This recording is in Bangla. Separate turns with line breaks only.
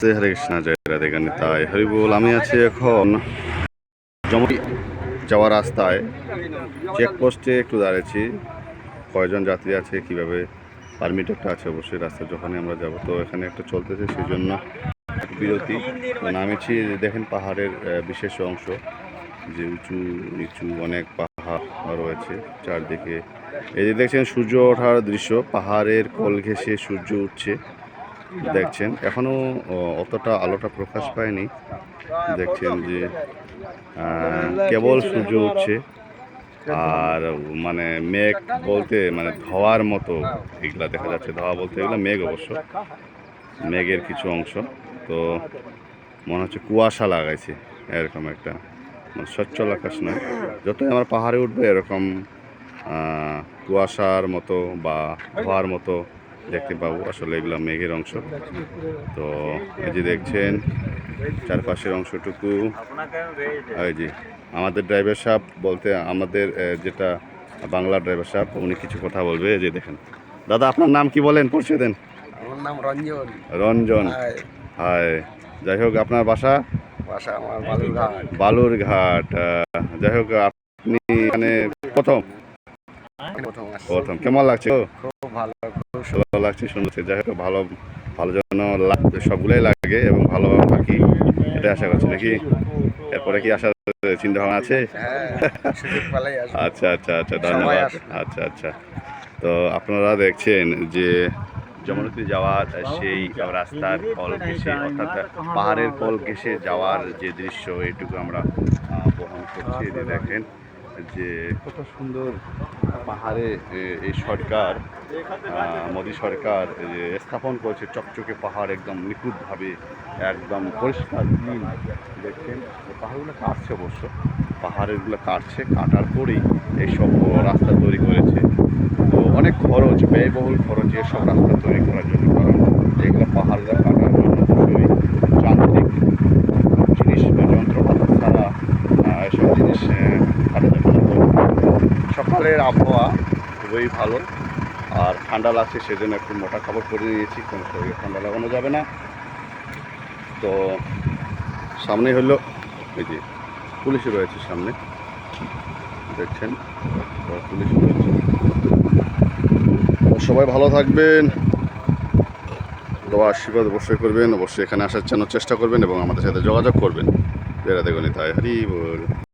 হরে জয় রাধে তাই হরি বল, আমি আছি এখন জমি যাওয়ার রাস্তায়। চেকপোস্টে একটু দাঁড়িয়েছি। কয়জন যাত্রী আছে, কীভাবে পারমিট একটা আছে অবশ্যই রাস্তা যখনই আমরা যাব। তো এখানে একটা চলতেছে সেই জন্য বিরতি নামেছি, দেখেন পাহাড়ের বিশেষ অংশ। যে উঁচু নিচু অনেক পাহাড় রয়েছে চারদিকে। এই যে দেখছেন, সূর্য ওঠার দৃশ্য। পাহাড়ের কোল ঘেঁষে সূর্য উঠছে। দেখছেন। এখনও অতটা আলোটা প্রকাশ পায়নি। দেখছেন যে কেবল সূর্য উঠছে। আর মানে মেঘ বলতে মানে ধোয়ার মতো এগুলা দেখা যাচ্ছে। ধোয়া বলতে এগুলো মেঘ অবশ্য। মেঘের কিছু অংশ। তো, মনে হচ্ছে কুয়াশা লাগাইছে। এরকম একটা মানে সচ্ছল আকাশ নয় যতই আমার পাহাড়ে উঠবে, এরকম কুয়াশার মতো বা ধোয়ার মতো দেখতে পাবো আসলে এগুলো মেঘের অংশ। তো এই যে দেখছেন চারপাশের অংশটুকু এই যে আমাদের ড্রাইভার সাহেব বলতে আমাদের যেটা বাংলা ড্রাইভার সাহেব উনি কিছু কথা বলবে এই যে দেখেন। দাদা আপনার নাম কি বলেন পরিচয় দেন।
আমার নাম রঞ্জন।
রঞ্জন। হায়। যাই হোক আপনার বাসা?
বাসা আমার বালুরঘাট।
বালুরঘাট। যাই হোক আপনি এখানে প্রথম?
প্রথম
কেমন লাগছে?
খুব ভালো
ভালো লাগছে শুনছে যাই হোক ভালো ভালো জন্য লাগ- সবগুলোই লাগে এবং ভালো থাকি এটা আশা করছি। নাকি এরপরে কি আসার চিন্তা ভাবনা আছে? আচ্ছা আচ্ছা আচ্ছা ধন্যবাদ। আচ্ছা আচ্ছা। তো আপনারা দেখছেন যে যমুনাতে যাওয়ার সেই রাস্তার কল ঘেসে অর্থাৎ পাহাড়ের কল ঘেসে যাওয়ার যে দৃশ্য এটুকু আমরা বহন করছি। দেখেন যে কত সুন্দর পাহাড়ে এই সরকার মোদী সরকার স্থাপন করেছে চকচকে পাহাড় একদম নিখুঁতভাবে, একদম পরিষ্কার ক্লিন দেখছেন পাহাড়গুলো কাটছে অবশ্য পাহাড়েরগুলো কাটছে, কাটার পরেই এইসব রাস্তা তৈরি করেছে। তো অনেক খরচ, ব্যয়বহুল খরচ এসব রাস্তা তৈরি করার জন্য কারণ এগুলো পাহাড়গুলো কাটার জন্য অবশ্যই যান্ত্রিক জিনিস বা যন্ত্রপাতি ছাড়া আহ, এসব জিনিস আহ, কাটা যাবে না। তো সকালের আবহাওয়া খুবই ভালো। আর ঠান্ডা লাগছে, সেজন্য একটু মোটা কাপড় পরে নিয়েছি, কোনো শরীরে ঠান্ডা লাগানো যাবে না। তো সামনে হলো, এই যে পুলিশ রয়েছে সামনে। দেখছেন? পুলিশ রয়েছে সবাই ভালো থাকবেন। দোয়া আশীর্বাদ অবশ্যই করবেন। অবশ্যই এখানে আসার জন্য চেষ্টা করবেন এবং আমাদের সাথে যোগাযোগ করবেন। বেড়াতে গণিত হরি বল।